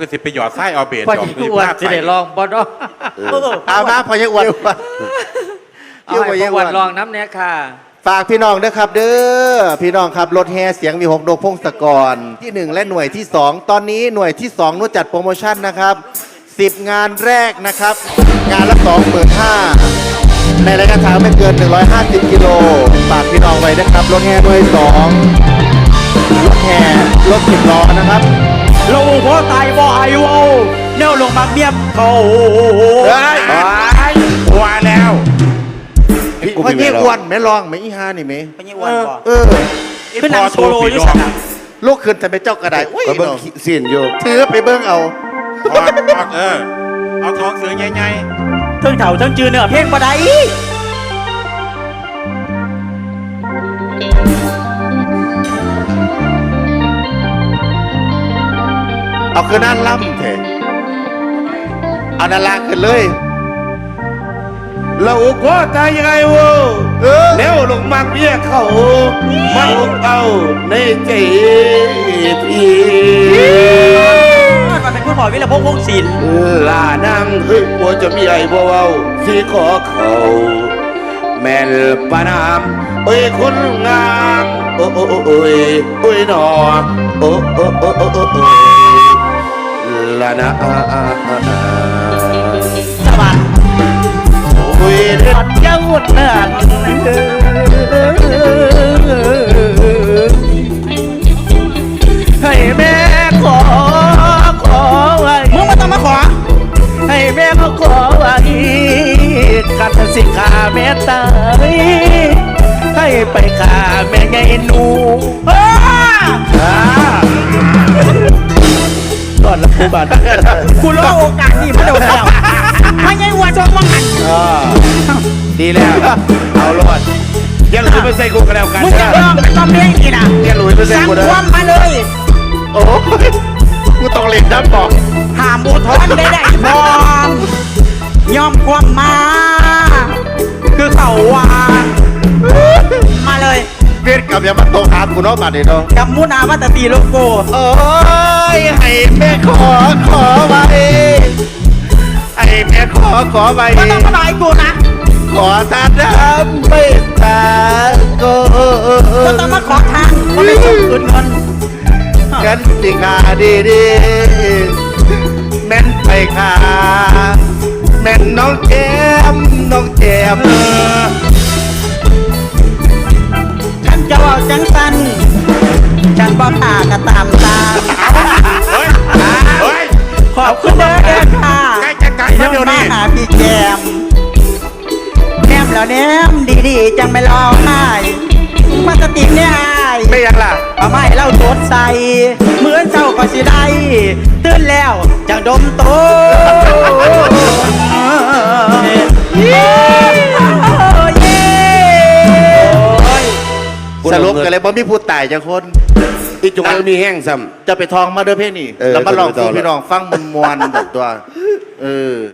คือสิไปหยอดไส้เอาเบสพ่อหยอดยิ่งอ้วนจะได้ลองบ่เนาะเอามาพอยังอ้วนเอาให้พ่ออ้วนลองน้ำเนี่ยค่ะ ฝากพี่น้องนะครับ เด้อพี่น้องครับรถแห่เสียงมีหกโดกพงศกรที่หนึ่งและหน่วยที่สองตอนนี้หน่วยที่สองนวดจัดโปรโมชั่นนะครับสิบงานแรกนะครับ งานละสองหมื่นห้าในระยะทางไม่เกิน 150 กิโลฝากพี่น้องไว้นะครับรถแห่หน่วยสองรถแห่รถสิบล้อนะครับ ลงหัวตายบ่ไอวอแนวลงมาเมียมเขาเฮ้ยว่าแล้วพี่พ่อยี่อ้วนไม่ลองไหมอีฮานี่ไหมเป็นยังวันบ่เออขึ้นนางโซโลอยู่สนามลูกขึ้นแต่เป็นเจ้ากระไดอุ้ยก็เบิ่งเนาะเสียนอยู่ถือไปเบิ้งเอาถอดถอดเออเอาทองเสือใหญ่เทิงเถ่าเทิงจือเนื้อเพลงบ่ได้ เอาคือนั่นล่ำเถอะเอานาลาขึ้นเลยเราก็ตายยังไงวะเออแล้วลงมาเบี้ยเขามันอกเอาในใจพี่มันเป็นคุณหมอวิรพงษ์วงศิลป์ลานางเฮ้ยกลัวจะมีไอ้บ่เว้าสิขอเขาแม่นปานามเอ้ยคนงามโอ้โอ้โอ้โอ้ยโอ้ยหนอโอ้โอ้โอ้โอ้โอ้โอ้ย ลานาอาอาอาอาสวัสดิ์โอ้ยเด็ดปัดเจ้าหมดเนื้อให้แม่ขอขอไว้มึงมาต้องมาขอ ให้แม่เขาขอไว้กันสิขาแม่ตายให้ไปขาแม่ไงหนูอ้า ตอนละครูบาทคุณรอโอกาสนี้มาเดี๋ยวแล้วไม่ใช่วัวชนมังหันดีแล้ว เอารอดอยังหลุยไปใส่กูกันแล้วกันมึงจะร้องต้องเลี้ยงอีกนะอยังหลุยไปใส่สั่งกูเด้คอวามมาเลย โอ้ยกูต้องเล่นด้านบอกหามบูทอนได้ได้พร้อมยอมความมา กับอย่ามาตกหากูเนาะบัดนี้เนาะกับมุนาวัตตีโลโก้โอ้ยให้แม่ขอขอไว้ให้แม่ขอขอไว้ก็ต้องมาหน่อยกูนะขอทานน้ำไม่ตาโกก็ต้องมาขอทางก็ไม่ส่งคืนเงินกันสิขาดีดีๆแม่นไปขาแม่นน้องแจมน้องแจมฉั แนมแล้วแนมดีๆ จังไม่ร้องไห้มาสติเนี่ยอายไม่ยังล่ะเอาไม้เล่าโทษใส่เหมือนเจ้าก็สิได้ตื่นแล้วจังดมโตเย้เย้สรุปกันเลยบ่มีผู้ตายจังคนอีจุกมันมีแห้งซ้ำจะไปทองมาเด้อเพลงนี่เออแล้วมาลองจะไปทสู่องพี่น้องฟังมันมวนๆแบบตัว เออ